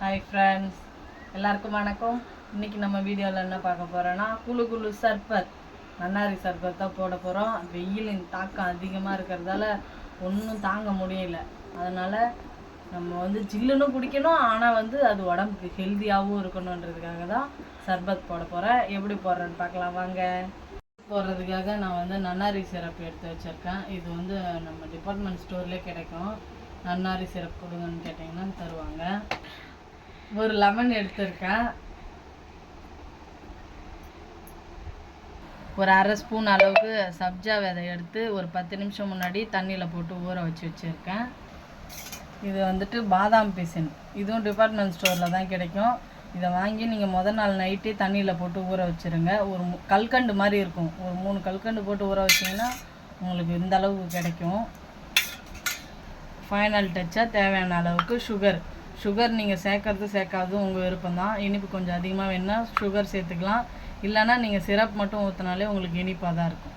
Hi friends எல்லாருக்கும் வணக்கம். இன்னைக்கு நம்ம வீடியோவில் என்ன பார்க்க போகிறோன்னா குளு குளு சர்பத் நன்னாரி சர்பத் தான் போட போகிறோம் வெயிலின் தாக்கம் அதிகமாக இருக்கிறதால ஒன்றும் தாங்க முடியல. அதனால் நம்ம வந்து ஜில்லுன்னு குடிக்கணும். ஆனால் வந்து அது உடம்புக்கு ஹெல்த்தியாகவும் இருக்கணுன்றதுக்காக தான் சர்பத் போட போகிறேன் எப்படி போடுறேன்னு பார்க்கலாம். வாங்க. போடுறதுக்காக நான் வந்து நன்னாரி சிரப் எடுத்து வச்சுருக்கேன். இது வந்து நம்ம டிபார்ட்மெண்ட் ஸ்டோர்லேயே கிடைக்கும். நன்னாரி சிரப் கொடுங்கன்னு கேட்டிங்கன்னா தருவாங்க. ஒரு லெமன் எடுத்திருக்கேன். ஒரு அரை ஸ்பூன் அளவுக்கு சப்ஜா விதை எடுத்து ஒரு பத்து நிமிஷம் முன்னாடி தண்ணியில் போட்டு ஊற வச்சு வச்சுருக்கேன். இது வந்துட்டு பாதாம் பிசின். இதுவும் டிபார்ட்மெண்ட் ஸ்டோரில் தான் கிடைக்கும். இதை வாங்கி நீங்கள் முதல் நாள் நைட்டே தண்ணியில் போட்டு ஊற வச்சுருங்க. ஒரு கல்கண்டு மாதிரி இருக்கும். ஒரு மூணு கல்கண்டு போட்டு ஊற வச்சிங்கன்னா உங்களுக்கு இந்த அளவுக்கு கிடைக்கும். ஃபைனல் டச்சாக தேவையான அளவுக்கு சுகர் சுகர் நீங்கள் சேர்க்கறது சேர்க்காததும் உங்கள் விருப்பம் தான் இனிப்பு கொஞ்சம் அதிகமாக வேணுன்னா சுகர் சேர்த்துக்கலாம். இல்லைன்னா நீங்கள் சிரப் மட்டும் ஊற்றினாலே உங்களுக்கு இனிப்பாக தான் இருக்கும்.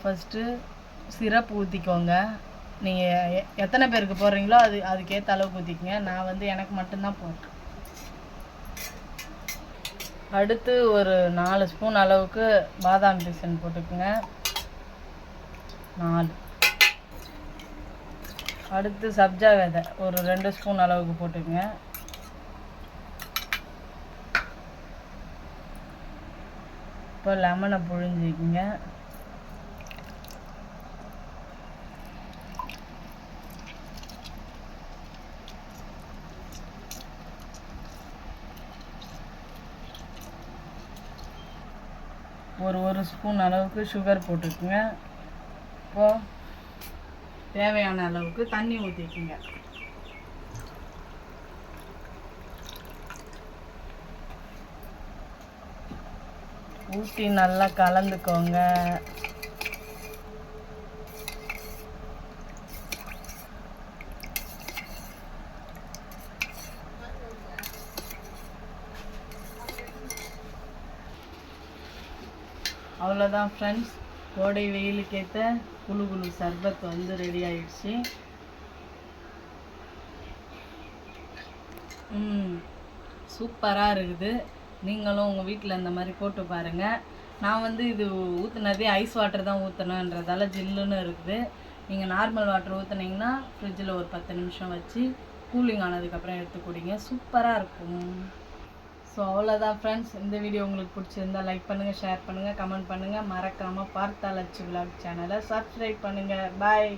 ஃபஸ்ட்டு சிரப் ஊற்றிக்கோங்க நீங்கள் எத்தனை பேருக்கு போடுறீங்களோ அது அதுக்கேற்ற அளவுக்கு ஊற்றிக்கங்க நான் வந்து எனக்கு மட்டும்தான் போடுறேன். அடுத்து ஒரு நாலு ஸ்பூன் அளவுக்கு பாதாம் பிசன் போட்டுக்கோங்க. நாலு. அடுத்து சப்ஜா விதை. ஒரு ரெண்டு ஸ்பூன் அளவுக்கு போட்டுக்கங்க. இப்போ லெமனை புழிஞ்சிக்கிங்க. ஒரு ஒரு ஸ்பூன் அளவுக்கு சுகர் போட்டுக்குங்க. இப்போ தேவையான அளவுக்கு தண்ணி ஊற்றிக்குங்க ஊற்றி நல்லா கலந்துக்கோங்க. அவ்வளோதான் ஃப்ரெண்ட்ஸ் கோடை வெயிலுக்கேற்ற குழு குழு சர்பத் வந்து ரெடி ஆயிடுச்சு. ம் சூப்பராக இருக்குது. நீங்களும் உங்கள் வீட்டில் இந்த மாதிரி போட்டு பாருங்கள் நான் வந்து இது ஊற்றுனதே ஐஸ் வாட்டர் தான் ஊற்றணுன்றதால ஜில்லுன்னு இருக்குது. நீங்கள் நார்மல் வாட்டர் ஊற்றுனீங்கன்னா ஃப்ரிட்ஜில் ஒரு பத்து நிமிஷம் வச்சு கூலிங் ஆனதுக்கப்புறம் எடுத்து குடிங்க. சூப்பராக இருக்கும். ஸோ அவ்வளோதான் ஃப்ரெண்ட்ஸ் இந்த வீடியோ உங்களுக்கு பிடிச்சிருந்தா லைக் பண்ணுங்கள் ஷேர் பண்ணுங்கள் கமெண்ட் பண்ணுங்கள் மறக்காமல் பார்த்தாலச்சு விளாக் சேனலை சப்ஸ்கிரைப் பண்ணுங்கள் பாய்